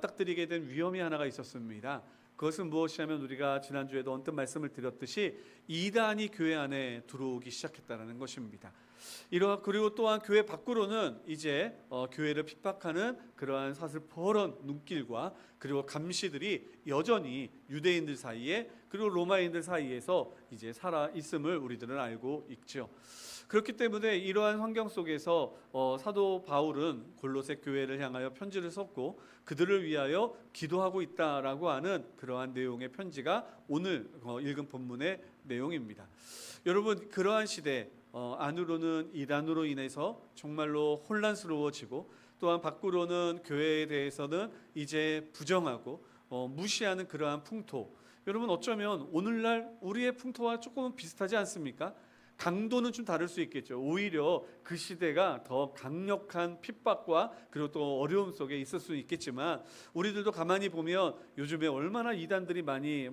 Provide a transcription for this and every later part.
딱드리게 된 위험이 하나가 있었습니다. 그것은 무엇이냐면 우리가 지난주에도 언뜻 말씀을 드렸듯이 이단이 교회 안에 들어오기 시작했다는 것입니다. 이러 그리고 또한 교회 밖으로는 이제 어, 교회를 핍박하는 그러한 사슬퍼런 눈길과 그리고 감시들이 여전히 유대인들 사이에 그리고 로마인들 사이에서 이제 살아 있음을 우리들은 알고 있죠. 그렇기 때문에 이러한 환경 속에서 어, 사도 바울은 골로새 교회를 향하여 편지를 썼고 그들을 위하여 기도하고 있다라고 하는 그러한 내용의 편지가 오늘 어, 읽은 본문의 내용입니다. 여러분 그러한 시대 어, 안으로는 이단으로 인해서 정말로 혼란스러워지고 또한 밖으로는 교회에 대해서는 이제 부정하고 어, 무시하는 그러한 풍토. 여러분 어쩌면 오늘날 우리의 풍토와 조금은 비슷하지 않습니까? 강도는 좀 다를 수 있겠죠. 오히려 그 시대가 더 강력한 핍박과 그리고 또 어려움 속에 있을 수 있겠지만 우리들도 가만히 보면 요즘에 얼마나 이단들이 많이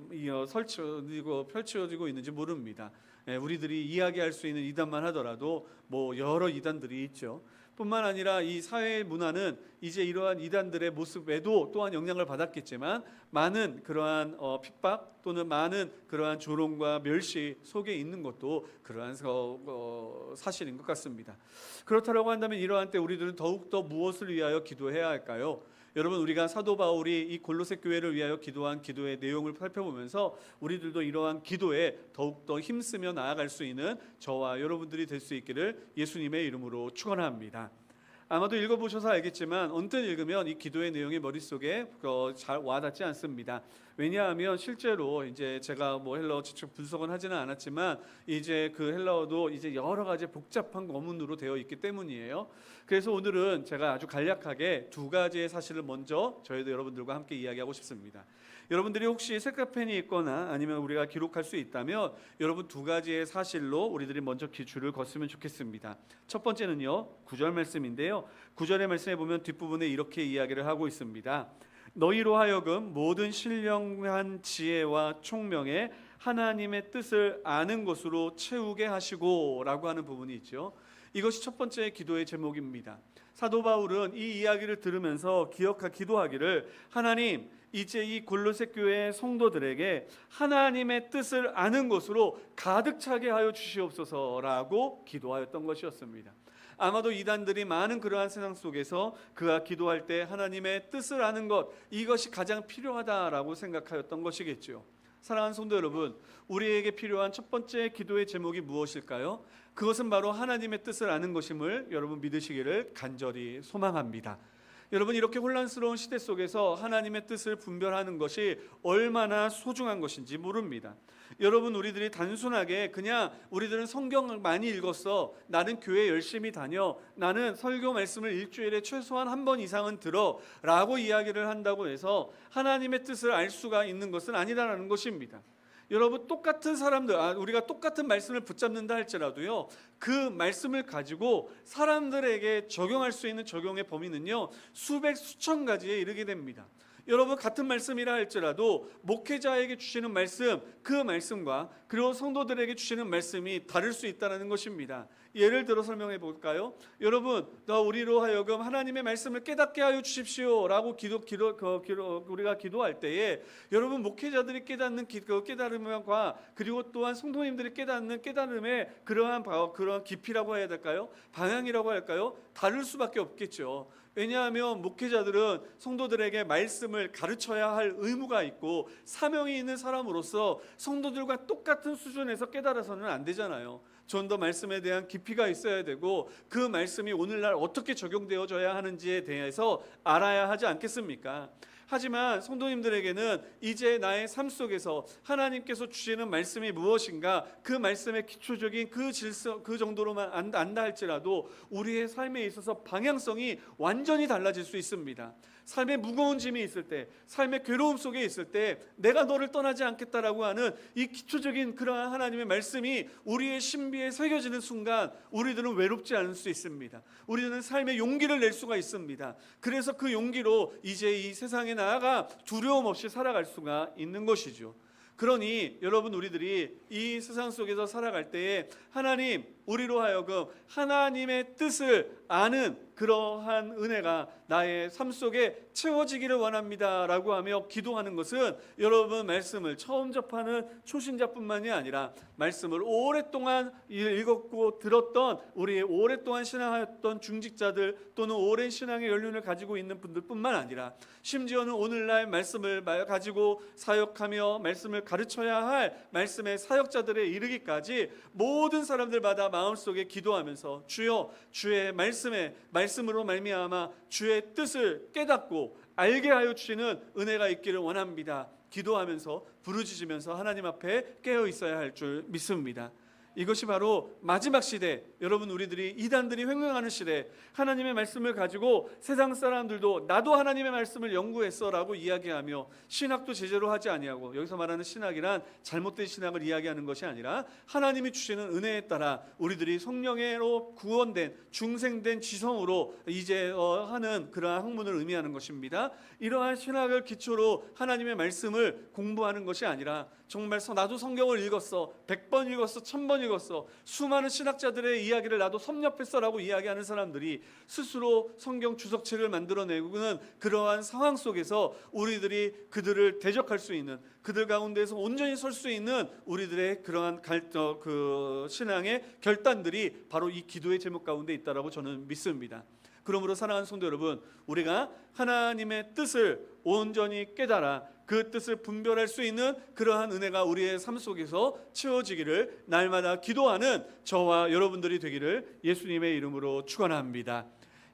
설치고 펼쳐지고 있는지 모릅니다. 예, 우리들이 이야기할 수 있는 이단만 하더라도 뭐 여러 이단들이 있죠. 뿐만 아니라 이 사회 문화는 이제 이러한 이단들의 모습에도 또한 영향을 받았겠지만 많은 그러한 어, 핍박 또는 많은 그러한 조롱과 멸시 속에 있는 것도 그러한 서, 어, 사실인 것 같습니다. 그렇다고 한다면 이러한 때 우리들은 더욱 더 무엇을 위하여 기도해야 할까요? 여러분 우리가 사도 바울이 이 골로새 교회를 위하여 기도한 기도의 내용을 살펴보면서 우리들도 이러한 기도에 더욱 더 힘쓰며 나아갈 수 있는 저와 여러분들이 될 수 있기를 예수님의 이름으로 축원합니다. 아마도 읽어보셔서 알겠지만 언뜻 읽으면 이 기도의 내용이 머릿속에 어, 잘 와닿지 않습니다. 왜냐하면 실제로 이제 제가 뭐 헬라어 직접 분석은 하지는 않았지만 이제 그 헬라어도 이제 여러 가지 복잡한 어문으로 되어 있기 때문이에요. 그래서 오늘은 제가 아주 간략하게 두 가지의 사실을 먼저 저희도 여러분들과 함께 이야기하고 싶습니다. 여러분들이 혹시 색깔펜이 있거나 아니면 우리가 기록할 수 있다면 여러분 두 가지의 사실로 우리들이 먼저 기출을 걷으면 좋겠습니다. 첫 번째는요. 구절 말씀인데요. 구절의 말씀에 보면 뒷부분에 이렇게 이야기를 하고 있습니다. 너희로 하여금 모든 신령한 지혜와 총명에 하나님의 뜻을 아는 것으로 채우게 하시고라고 하는 부분이 있죠. 이것이 첫 번째 기도의 제목입니다. 사도 바울은 이 이야기를 들으면서 기억하 기도하기를 하나님 이제 이 골로새 교회 성도들에게 하나님의 뜻을 아는 것으로 가득 차게 하여 주시옵소서라고 기도하였던 것이었습니다. 아마도 이단들이 많은 그러한 세상 속에서 그가 기도할 때 하나님의 뜻을 아는 것 이것이 가장 필요하다라고 생각하였던 것이겠죠. 사랑하는 성도 여러분, 우리에게 필요한 첫 번째 기도의 제목이 무엇일까요? 그것은 바로 하나님의 뜻을 아는 것임을 여러분 믿으시기를 간절히 소망합니다. 여러분 이렇게 혼란스러운 시대 속에서 하나님의 뜻을 분별하는 것이 얼마나 소중한 것인지 모릅니다. 여러분 우리들이 단순하게 그냥 우리들은 성경을 많이 읽었어. 나는 교회 열심히 다녀. 나는 설교 말씀을 일주일에 최소한 한 번 이상은 들어라고 이야기를 한다고 해서 하나님의 뜻을 알 수가 있는 것은 아니다라는 것입니다. 여러분 똑같은 사람들 아, 우리가 똑같은 말씀을 붙잡는다 할지라도요 그 말씀을 가지고 사람들에게 적용할 수 있는 적용의 범위는요 수백 수천 가지에 이르게 됩니다. 여러분 같은 말씀이라 할지라도 목회자에게 주시는 말씀 그 말씀과 그리고 성도들에게 주시는 말씀이 다를 수 있다는 것입니다. 예를 들어 설명해 볼까요? 여러분, 너 우리로 하여금 하나님의 말씀을 깨닫게 하여 주십시오라고 기도 기도 그, 기도 우리가 기도할 때에 여러분 목회자들이 깨닫는 기, 그 깨달음과 그리고 또한 성도님들이 깨닫는 깨달음의 그러한 바, 그런 깊이라고 해야 될까요? 방향이라고 할까요? 다를 수밖에 없겠죠. 왜냐하면 목회자들은 성도들에게 말씀을 가르쳐야 할 의무가 있고 사명이 있는 사람으로서 성도들과 똑같은 수준에서 깨달아서는 안 되잖아요. 좀 더 말씀에 대한 깊이가 있어야 되고 그 말씀이 오늘날 어떻게 적용되어져야 하는지에 대해서 알아야 하지 않겠습니까? 하지만 성도님들에게는 이제 나의 삶 속에서 하나님께서 주시는 말씀이 무엇인가 그 말씀의 기초적인 그 질서 그 정도로만 안- 안다 할지라도 우리의 삶에 있어서 방향성이 완전히 달라질 수 있습니다. 삶의 무거운 짐이 있을 때, 삶의 괴로움 속에 있을 때 내가 너를 떠나지 않겠다라고 하는 이 기초적인 그러한 하나님의 말씀이 우리의 신비에 새겨지는 순간 우리들은 외롭지 않을 수 있습니다. 우리는 삶의 용기를 낼 수가 있습니다. 그래서 그 용기로 이제 이 세상에 나아가 두려움 없이 살아갈 수가 있는 것이죠. 그러니 여러분 우리들이 이 세상 속에서 살아갈 때에 하나님 우리로 하여금 하나님의 뜻을 아는 그러한 은혜가 나의 삶 속에 채워지기를 원합니다라고 하며 기도하는 것은 여러분 말씀을 처음 접하는 초신자뿐만이 아니라 말씀을 오랫동안 읽었고 들었던 우리 오랫동안 신앙하였던 중직자들 또는 오랜 신앙의 연륜을 가지고 있는 분들뿐만 아니라 심지어는 오늘날 말씀을 가지고 사역하며 말씀을 가르쳐야 할 말씀의 사역자들에 이르기까지 모든 사람들마다 마음속에 기도하면서 주여 주의 말씀에 말씀으로 말미암아 주의 뜻을 깨닫고 알게 하여 주시는 은혜가 있기를 원합니다. 기도하면서 부르짖으면서 하나님 앞에 깨어 있어야 할 줄 믿습니다. 이것이 바로 마지막 시대 여러분 우리들이 이단들이 횡행하는 시대 하나님의 말씀을 가지고 세상 사람들도 나도 하나님의 말씀을 연구했어라고 이야기하며 신학도 제대로 하지 아니하고 여기서 말하는 신학이란 잘못된 신학을 이야기하는 것이 아니라 하나님이 주시는 은혜에 따라 우리들이 성령으로 구원된 중생된 지성으로 이제 어, 하는 그러한 학문을 의미하는 것입니다. 이러한 신학을 기초로 하나님의 말씀을 공부하는 것이 아니라 정말 서- 나도 성경을 읽었어. 100번 읽었어. 1000번 읽었어. 수많은 신학자들의 이야기를 나도 섭렵했어라고 이야기하는 사람들이 스스로 성경 주석책을 만들어내고는 그러한 상황 속에서 우리들이 그들을 대적할 수 있는 그들 가운데서 온전히 설 수 있는 우리들의 그러한 갈, 어, 그 신앙의 결단들이 바로 이 기도의 제목 가운데 있다라고 저는 믿습니다. 그러므로 사랑하는 성도 여러분, 우리가 하나님의 뜻을 온전히 깨달아 그 뜻을 분별할 수 있는 그러한 은혜가 우리의 삶 속에서 채워지기를 날마다 기도하는 저와 여러분들이 되기를 예수님의 이름으로 축원합니다.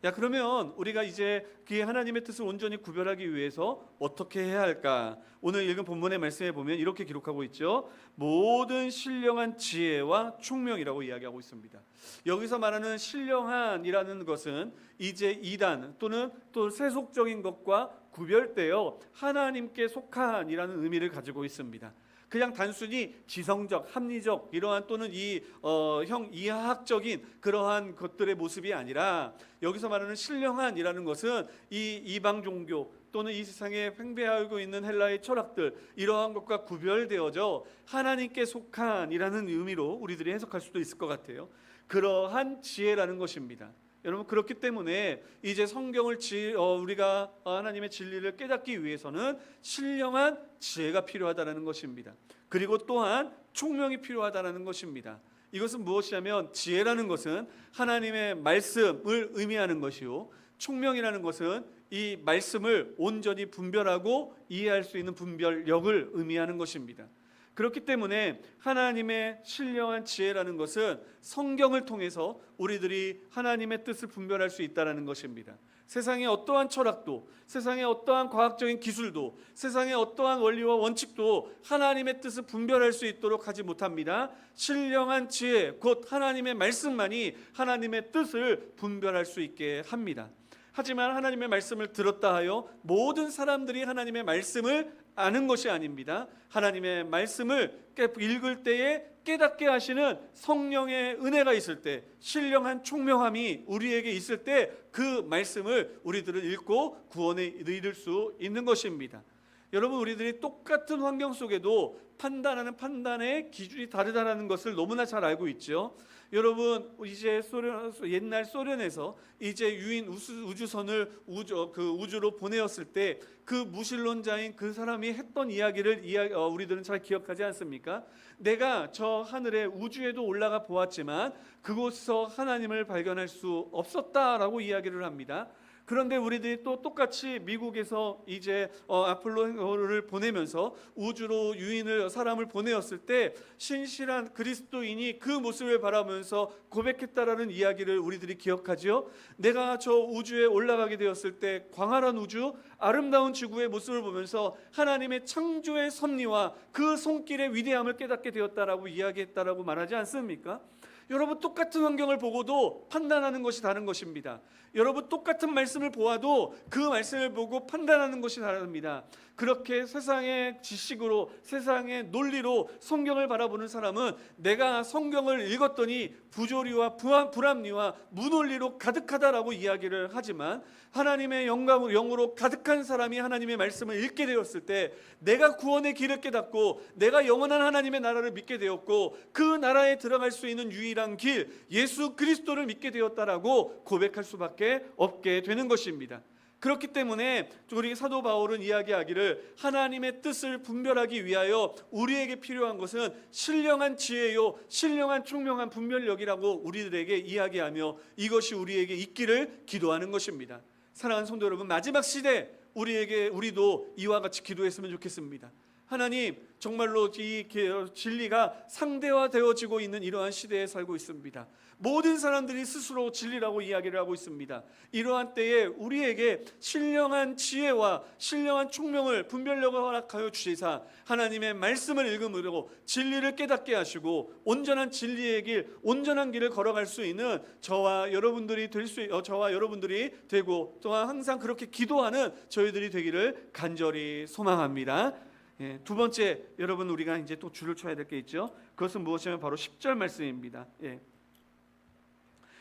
야 그러면 우리가 이제 그 하나님의 뜻을 온전히 구별하기 위해서 어떻게 해야 할까? 오늘 읽은 본문의 말씀에 보면 이렇게 기록하고 있죠. 모든 신령한 지혜와 총명이라고 이야기하고 있습니다. 여기서 말하는 신령한이라는 것은 이제 이단 또는 또 세속적인 것과 구별되어 하나님께 속한이라는 의미를 가지고 있습니다. 그냥 단순히 지성적, 합리적 이러한 또는 이형 이하학적인 그러한 것들의 모습이 아니라 여기서 말하는 신령한이라는 것은 이 이방 종교 또는 이 세상에 팽배하고 있는 헬라의 철학들 이러한 것과 구별되어져 하나님께 속한이라는 의미로 우리들이 해석할 수도 있을 것 같아요. 그러한 지혜라는 것입니다. 여러분 그렇기 때문에 이제 성경을 지, 어, 우리가 하나님의 진리를 깨닫기 위해서는 신령한 지혜가 필요하다는 것입니다. 그리고 또한 총명이 필요하다는 것입니다. 이것은 무엇이냐면 지혜라는 것은 하나님의 말씀을 의미하는 것이요 총명이라는 것은 이 말씀을 온전히 분별하고 이해할 수 있는 분별력을 의미하는 것입니다. 그렇기 때문에 하나님의 신령한 지혜라는 것은 성경을 통해서 우리들이 하나님의 뜻을 분별할 수 있다라는 것입니다. 세상의 어떠한 철학도, 세상의 어떠한 과학적인 기술도, 세상의 어떠한 원리와 원칙도 하나님의 뜻을 분별할 수 있도록 하지 못합니다. 신령한 지혜, 곧 하나님의 말씀만이 하나님의 뜻을 분별할 수 있게 합니다. 하지만 하나님의 말씀을 들었다 하여 모든 사람들이 하나님의 말씀을 아는 것이 아닙니다. 하나님의 말씀을 읽을 때에 깨닫게 하시는 성령의 은혜가 있을 때, 신령한 총명함이 우리에게 있을 때 그 말씀을 우리들은 읽고 구원에 이를 수 있는 것입니다. 여러분 우리들이 똑같은 환경 속에도 판단하는 판단의 기준이 다르다는 것을 너무나 잘 알고 있죠. 여러분 이제 소련 옛날 소련에서 이제 유인 우주, 우주 선을 우주 그 우주로 보내었을 때 그 무신론자인 그 사람이 했던 이야기를 이야, 어, 우리들은 잘 기억하지 않습니까? 내가 저 하늘에 우주에도 올라가 보았지만 그곳에서 하나님을 발견할 수 없었다라고 이야기를 합니다. 그런데 우리들이 또 똑같이 미국에서 이제 어, 아폴로를 보내면서 우주로 유인을 사람을 보내었을 때 신실한 그리스도인이 그 모습을 바라보면서 고백했다라는 이야기를 우리들이 기억하지요. 내가 저 우주에 올라가게 되었을 때 광활한 우주, 아름다운 지구의 모습을 보면서 하나님의 창조의 섭리와 그 손길의 위대함을 깨닫게 되었다라고 이야기했다라고 말하지 않습니까? 여러분 똑같은 환경을 보고도 판단하는 것이 다른 것입니다. 여러분 똑같은 말씀을 보아도 그 말씀을 보고 판단하는 것이 다릅니다. 그렇게 세상의 지식으로 세상의 논리로 성경을 바라보는 사람은 내가 성경을 읽었더니 부조리와 불합리와 무논리로 가득하다라고 이야기를 하지만 하나님의 영감으로 영으로 가득한 사람이 하나님의 말씀을 읽게 되었을 때 내가 구원의 길을 깨닫고 내가 영원한 하나님의 나라를 믿게 되었고 그 나라에 들어갈 수 있는 유일한 길 예수 그리스도를 믿게 되었다라고 고백할 수밖에 없게 되는 것입니다. 그렇기 때문에 우리 사도 바울은 이야기하기를 하나님의 뜻을 분별하기 위하여 우리에게 필요한 것은 신령한 지혜요 신령한 총명한 분별력이라고 우리들에게 이야기하며 이것이 우리에게 있기를 기도하는 것입니다. 사랑하는 성도 여러분 마지막 시대 우리에게 우리도 이와 같이 기도했으면 좋겠습니다. 하나님 정말로 이 진리가 상대화되어지고 있는 이러한 시대에 살고 있습니다. 모든 사람들이 스스로 진리라고 이야기를 하고 있습니다. 이러한 때에 우리에게 신령한 지혜와 신령한 총명을 분별력을 허락하여 주시사 하나님의 말씀을 읽음으로 진리를 깨닫게 하시고 온전한 진리의 길, 온전한 길을 걸어갈 수 있는 저와 여러분들이 될 수, 어, 저와 여러분들이 되고 또한 항상 그렇게 기도하는 저희들이 되기를 간절히 소망합니다. 예, 두 번째 여러분 우리가 이제 또 줄을 쳐야 될 게 있죠. 그것은 무엇이냐면 바로 10절 말씀입니다. 예.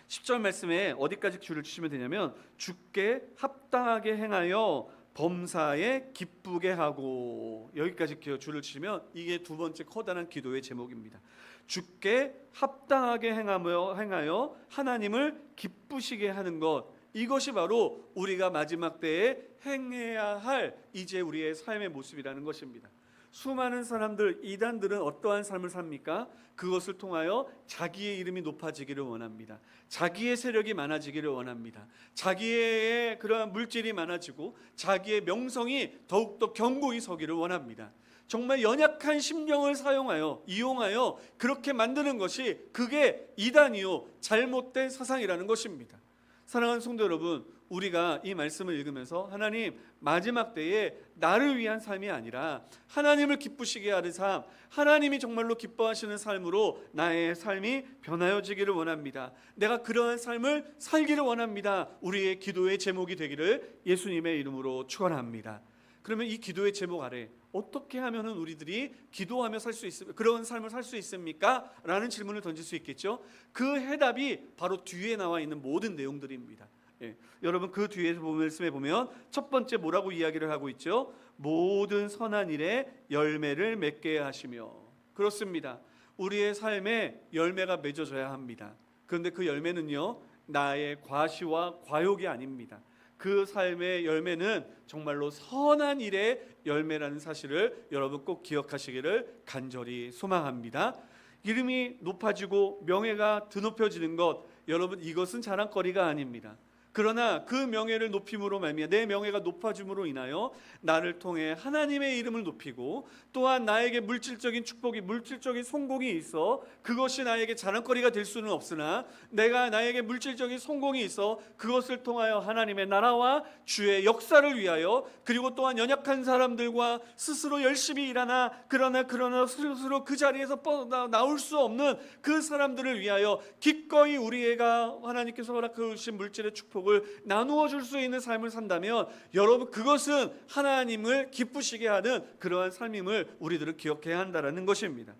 10절 말씀에 어디까지 줄을 치시면 되냐면 주께 합당하게 행하여 범사에 기쁘게 하고 여기까지 줄을 치시면 이게 두 번째 커다란 기도의 제목입니다. 주께 합당하게 행하며 행하여 하나님을 기쁘시게 하는 것 이것이 바로 우리가 마지막 때에 행해야 할 이제 우리의 삶의 모습이라는 것입니다. 수많은 사람들 이단들은 어떠한 삶을 삽니까? 그것을 통하여 자기의 이름이 높아지기를 원합니다. 자기의 세력이 많아지기를 원합니다. 자기의 그러한 물질이 많아지고 자기의 명성이 더욱더 견고히 서기를 원합니다. 정말 연약한 심령을 사용하여 이용하여 그렇게 만드는 것이 그게 이단이요 잘못된 사상이라는 것입니다. 사랑하는 성도 여러분, 우리가 이 말씀을 읽으면서 하나님 마지막 때에 나를 위한 삶이 아니라 하나님을 기쁘시게 하는 삶, 하나님이 정말로 기뻐하시는 삶으로 나의 삶이 변하여지기를 원합니다. 내가 그러한 삶을 살기를 원합니다. 우리의 기도의 제목이 되기를 예수님의 이름으로 축원합니다. 그러면 이 기도의 제목 아래 어떻게 하면은 우리들이 기도하며 살 수 있습니까? 그런 삶을 살 수 있습니까? 라는 질문을 던질 수 있겠죠. 그 해답이 바로 뒤에 나와 있는 모든 내용들입니다. 예, 여러분 그 뒤에 말씀에 보면 첫 번째 뭐라고 이야기를 하고 있죠? 모든 선한 일에 열매를 맺게 하시며 그렇습니다. 우리의 삶에 열매가 맺어져야 합니다. 그런데 그 열매는요 나의 과시와 과욕이 아닙니다. 그 삶의 열매는 정말로 선한 일의 열매라는 사실을 여러분 꼭 기억하시기를 간절히 소망합니다. 이름이 높아지고 명예가 드높여지는 것 여러분 이것은 자랑거리가 아닙니다. 그러나 그 명예를 높임으로 말미암아 내 명예가 높아짐으로 인하여 나를 통해 하나님의 이름을 높이고 또한 나에게 물질적인 축복이 물질적인 성공이 있어 그것이 나에게 자랑거리가 될 수는 없으나 내가 나에게 물질적인 성공이 있어 그것을 통하여 하나님의 나라와 주의 역사를 위하여 그리고 또한 연약한 사람들과 스스로 열심히 일하나 그러나 그러나 스스로 그 자리에서 나올 수 없는 그 사람들을 위하여 기꺼이 우리가 하나님께서 허락해 주신 물질의 축복 축복을 나누어 줄 수 있는 삶을 산다면 여러분 그것은 하나님을 기쁘시게 하는 그러한 삶임을 우리들은 기억해야 한다라는 것입니다.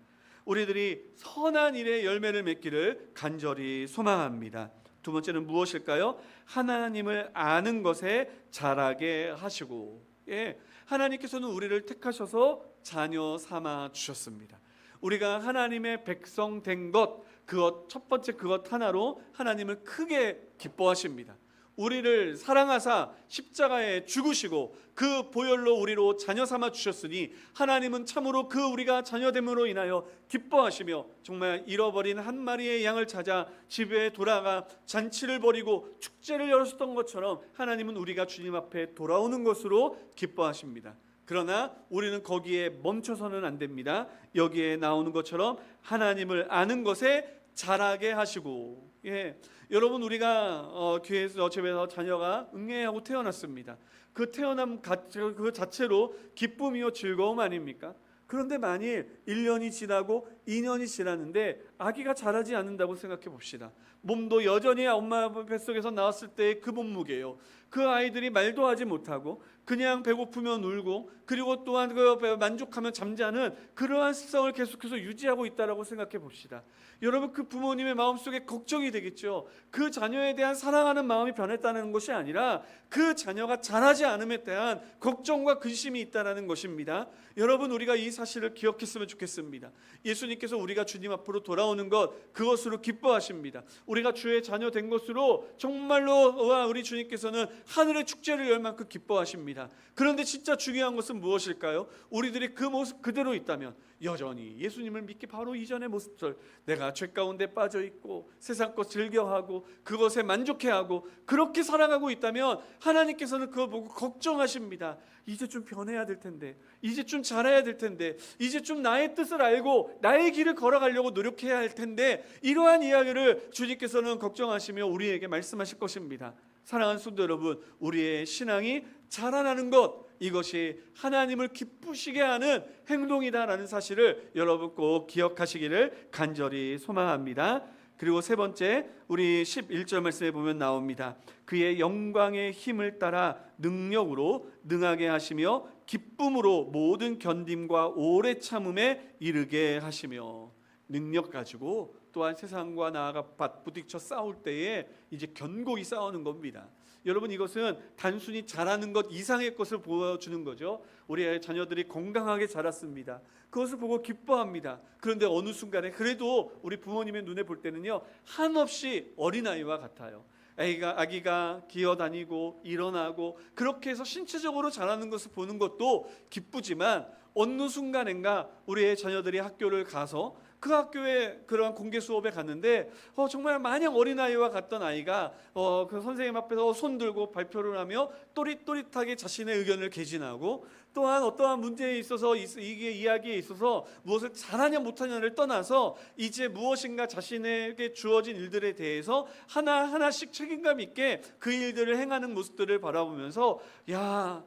우리들이 선한 일의 열매를 맺기를 간절히 소망합니다. 두 번째는 무엇일까요? 하나님을 아는 것에 자라게 하시고 예, 하나님께서는 우리를 택하셔서 자녀 삼아 주셨습니다. 우리가 하나님의 백성 된 것, 그것 첫 번째 그것 하나로 하나님을 크게 기뻐하십니다. 우리를 사랑하사 십자가에 죽으시고 그 보혈로 우리로 자녀 삼아 주셨으니 하나님은 참으로 그 우리가 자녀됨으로 인하여 기뻐하시며 정말 잃어버린 한 마리의 양을 찾아 집에 돌아가 잔치를 벌이고 축제를 열었던 것처럼 하나님은 우리가 주님 앞에 돌아오는 것으로 기뻐하십니다. 그러나 우리는 거기에 멈춰서는 안 됩니다. 여기에 나오는 것처럼 하나님을 아는 것에 자라게 하시고 예. 여러분 우리가 어, 교회에서 집에서 자녀가 응애하고 태어났습니다. 그 태어남 그 자체로 기쁨이요 즐거움 아닙니까? 그런데 만일 1년이 지나고 2년이 지났는데 아기가 자라지 않는다고 생각해 봅시다. 몸도 여전히 엄마 뱃속에서 나왔을 때의 그 몸무게요. 그 아이들이 말도 하지 못하고 그냥 배고프면 울고 그리고 또한 그 만족하면 잠자는 그러한 습성을 계속해서 유지하고 있다라고 생각해 봅시다. 여러분 그 부모님의 마음속에 걱정이 되겠죠. 그 자녀에 대한 사랑하는 마음이 변했다는 것이 아니라 그 자녀가 자라지 않음에 대한 걱정과 근심이 있다라는 것입니다. 여러분 우리가 이 사실을 기억했으면 좋겠습니다. 예수님 께서 우리가 주님 앞으로 돌아온 나오는 것 그것으로 기뻐하십니다. 우리가 주의 자녀 된 것으로 정말로 와 우리 주님께서는 하늘의 축제를 열 만큼 기뻐하십니다. 그런데 진짜 중요한 것은 무엇일까요? 우리들이 그 모습 그대로 있다면 여전히 예수님을 믿기 바로 이전의 모습들 내가 죄 가운데 빠져 있고 세상 것 즐겨하고 그것에 만족해하고 그렇게 살아가고 있다면 하나님께서는 그거 보고 걱정하십니다. 이제 좀 변해야 될 텐데 이제 좀 잘해야 될 텐데 이제 좀 나의 뜻을 알고 나의 길을 걸어가려고 노력해야 할 텐데 이러한 이야기를 주님께서는 걱정하시며 우리에게 말씀하실 것입니다. 사랑하는 성도 여러분, 우리의 신앙이 자라나는 것 이것이 하나님을 기쁘시게 하는 행동이다라는 사실을 여러분 꼭 기억하시기를 간절히 소망합니다. 그리고 세 번째 우리 11절 말씀에 보면 나옵니다. 그의 영광의 힘을 따라 능력으로 능하게 하시며 기쁨으로 모든 견딤과 오래 참음에 이르게 하시며 능력 가지고 또한 세상과 나아가 부딪혀 싸울 때에 이제 견고히 싸우는 겁니다. 여러분 이것은 단순히 잘하는 것 이상의 것을 보여주는 거죠. 우리의 자녀들이 건강하게 자랐습니다. 그것을 보고 기뻐합니다. 그런데 어느 순간에 그래도 우리 부모님의 눈에 볼 때는요 한없이 어린아이와 같아요. 아기가 아기가 기어다니고 일어나고 그렇게 해서 신체적으로 자라는 것을 보는 것도 기쁘지만 어느 순간인가 우리의 자녀들이 학교를 가서 그 학교에 그러한 공개 수업에 갔는데 어, 정말 마냥 어린아이와 같던 아이가 어, 그 선생님 앞에서 손 들고 발표를 하며 또릿또릿하게 자신의 의견을 개진하고 또한 어떠한 문제에 있어서 이- 이게 이야기에 있어서 무엇을 잘하냐 못하냐를 떠나서 이제 무엇인가 자신에게 주어진 일들에 대해서 하나 하나씩 책임감 있게 그 일들을 행하는 모습들을 바라보면서 야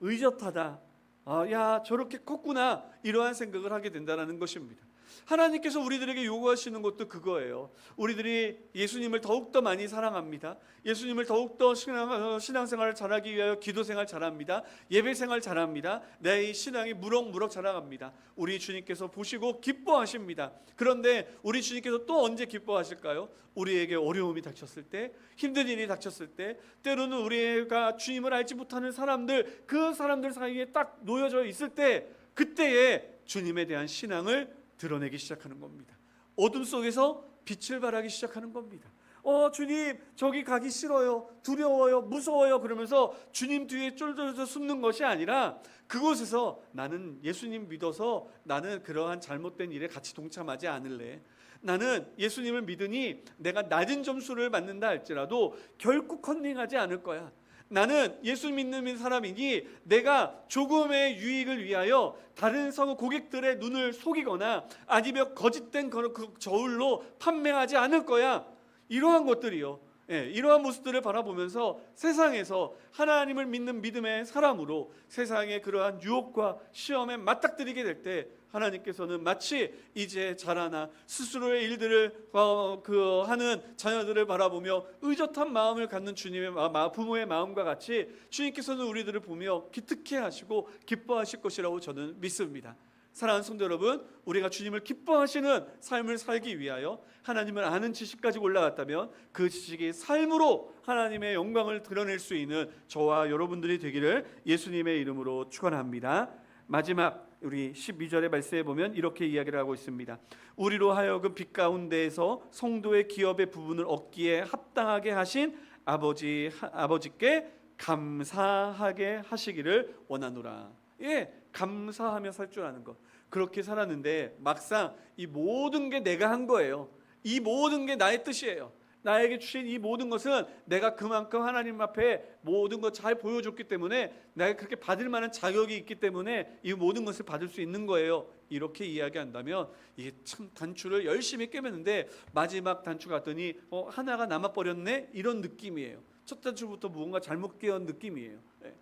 의젓하다. 아, 야 저렇게 컸구나 이러한 생각을 하게 된다는 것입니다. 하나님께서 우리들에게 요구하시는 것도 그거예요. 우리들이 예수님을 더욱더 많이 사랑합니다. 예수님을 더욱더 신앙, 어, 신앙생활을 잘하기 위하여 기도생활 잘합니다. 예배생활 잘합니다. 내이 신앙이 무럭무럭 자라갑니다. 우리 주님께서 보시고 기뻐하십니다. 그런데 우리 주님께서 또 언제 기뻐하실까요? 우리에게 어려움이 닥쳤을 때, 힘든 일이 닥쳤을 때, 때로는 우리가 주님을 알지 못하는 사람들, 그 사람들 사이에 딱 놓여져 있을 때, 그때에 주님에 대한 신앙을 드러내기 시작하는 겁니다. 어둠 속에서 빛을 발하기 시작하는 겁니다. 어, 주님, 저기 가기 싫어요. 두려워요. 무서워요. 그러면서 주님 뒤에 쫄쫄쫄 숨는 것이 아니라 그곳에서 나는 예수님 믿어서 나는 그러한 잘못된 일에 같이 동참하지 않을래. 나는 예수님을 믿으니 내가 낮은 점수를 받는다 할지라도 결코 컨닝하지 않을 거야. 나는 예수 믿는 사람이니 내가 조금의 유익을 위하여 다른 성우 고객들의 눈을 속이거나 아니면 거짓된 그 저울로 판매하지 않을 거야. 이러한 것들이요. 예, 이러한 모습들을 바라보면서 세상에서 하나님을 믿는 믿음의 사람으로 세상의 그러한 유혹과 시험에 맞닥뜨리게 될 때 하나님께서는 마치 이제 자라나 스스로의 일들을 어, 그 하는 자녀들을 바라보며 의젓한 마음을 갖는 주님의 부모의 마음과 같이 주님께서는 우리들을 보며 기특해 하시고 기뻐하실 것이라고 저는 믿습니다. 사랑하는 성도 여러분, 우리가 주님을 기뻐하시는 삶을 살기 위하여 하나님을 아는 지식까지 올라갔다면 그 지식이 삶으로 하나님의 영광을 드러낼 수 있는 저와 여러분들이 되기를 예수님의 이름으로 축원합니다. 마지막 우리 12절의 말씀에 보면 이렇게 이야기를 하고 있습니다. 우리로 하여금 빛 가운데에서 성도의 기업의 부분을 얻기에 합당하게 하신 아버지 하- 아버지께 감사하게 하시기를 원하노라. 예, 감사하며 살 줄 아는 것. 그렇게 살았는데 막상 이 모든 게 내가 한 거예요. 이 모든 게 나의 뜻이에요. 나에게 주신 이 모든 것은 내가 그만큼 하나님 앞에 모든 것 잘 보여줬기 때문에 내가 그렇게 받을 만한 자격이 있기 때문에 이 모든 것을 받을 수 있는 거예요. 이렇게 이야기한다면 이게 참 단추를 열심히 꿰매는데 마지막 단추 갔더니 어, 하나가 남아 버렸네 이런 느낌이에요. 첫 단추부터 무언가 잘못 끼운 느낌이에요. 예.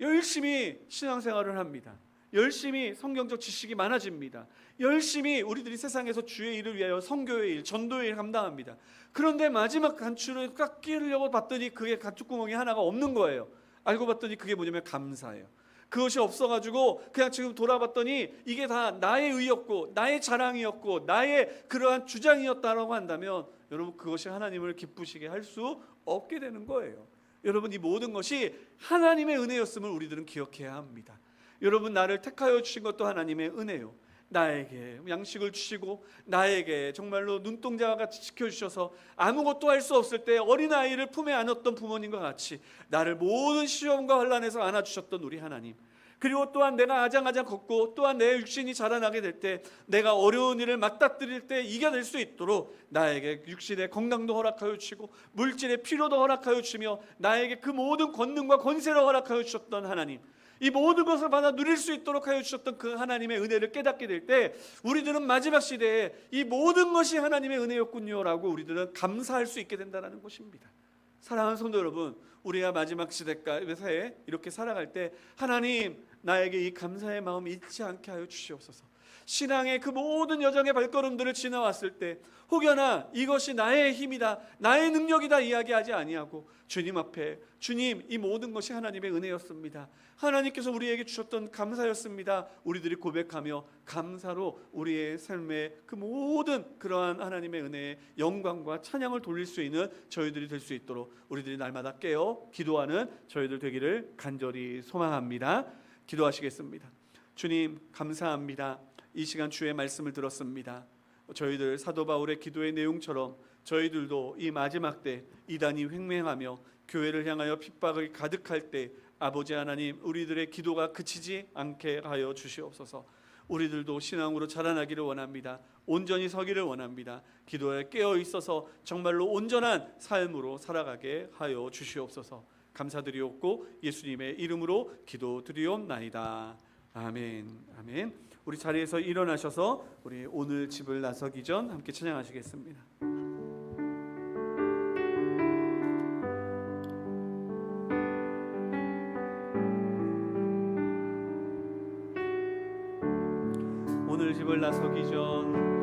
열심히 신앙생활을 합니다. 열심히 성경적 지식이 많아집니다. 열심히 우리들이 세상에서 주의 일을 위하여 성교의 일, 전도의 일 감당합니다. 그런데 마지막 간추를 딱 끼우려고 봤더니 그게 간축구멍이 하나가 없는 거예요. 알고 봤더니 그게 뭐냐면 감사예요. 그것이 없어가지고 그냥 지금 돌아봤더니 이게 다 나의 의였고 나의 자랑이었고 나의 그러한 주장이었다라고 한다면 여러분 그것이 하나님을 기쁘시게 할 수 없게 되는 거예요. 여러분 이 모든 것이 하나님의 은혜였음을 우리들은 기억해야 합니다. 여러분 나를 택하여 주신 것도 하나님의 은혜요. 나에게 양식을 주시고 나에게 정말로 눈동자와 같이 지켜주셔서 아무것도 할 수 없을 때 어린아이를 품에 안았던 부모님과 같이 나를 모든 시험과 환란에서 안아주셨던 우리 하나님. 그리고 또한 내가 아장아장 걷고 또한 내 육신이 자라나게 될 때 내가 어려운 일을 맞닥뜨릴 때 이겨낼 수 있도록 나에게 육신의 건강도 허락하여 주시고 물질의 필요도 허락하여 주시며 나에게 그 모든 권능과 권세를 허락하여 주셨던 하나님 이 모든 것을 받아 누릴 수 있도록 하여 주셨던 그 하나님의 은혜를 깨닫게 될 때 우리들은 마지막 시대에 이 모든 것이 하나님의 은혜였군요라고 우리들은 감사할 수 있게 된다는 것입니다. 사랑하는 성도 여러분, 우리가 마지막 시대까지 이렇게 살아갈 때 하나님 나에게 이 감사의 마음 잊지 않게 하여 주시옵소서. 신앙의 그 모든 여정의 발걸음들을 지나왔을 때 혹여나 이것이 나의 힘이다, 나의 능력이다 이야기하지 아니하고 주님 앞에 주님 이 모든 것이 하나님의 은혜였습니다. 하나님께서 우리에게 주셨던 감사였습니다. 우리들이 고백하며 감사로 우리의 삶의 그 모든 그러한 하나님의 은혜의 영광과 찬양을 돌릴 수 있는 저희들이 될 수 있도록 우리들이 날마다 깨어 기도하는 저희들 되기를 간절히 소망합니다. 기도하시겠습니다. 주님 감사합니다. 이 시간 주의 말씀을 들었습니다. 저희들 사도 바울의 기도의 내용처럼 저희들도 이 마지막 때 이단이 횡맹하며 교회를 향하여 핍박을 가득할 때 아버지 하나님 우리들의 기도가 그치지 않게 하여 주시옵소서. 우리들도 신앙으로 자라나기를 원합니다. 온전히 서기를 원합니다. 기도에 깨어 있어서 정말로 온전한 삶으로 살아가게 하여 주시옵소서. 감사드리옵고 예수님의 이름으로 기도드리옵나이다. 아멘. 아멘. 우리 자리에서 일어나셔서 우리 오늘 집을 나서기 전 함께 찬양하시겠습니다. 집을 나서기 전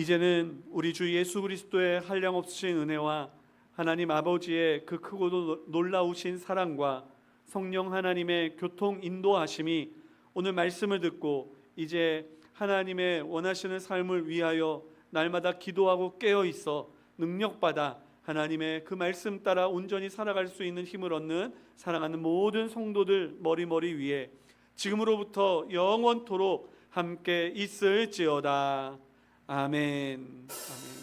이제는 우리 주 예수 그리스도의 한량 없으신 은혜와 하나님 아버지의 그 크고도 놀라우신 사랑과 성령 하나님의 교통 인도하심이 오늘 말씀을 듣고 이제 하나님의 원하시는 삶을 위하여 날마다 기도하고 깨어 있어 능력받아 하나님의 그 말씀 따라 온전히 살아갈 수 있는 힘을 얻는 사랑하는 모든 성도들 머리머리 위에 지금으로부터 영원토록 함께 있을지어다. 아멘. 아멘.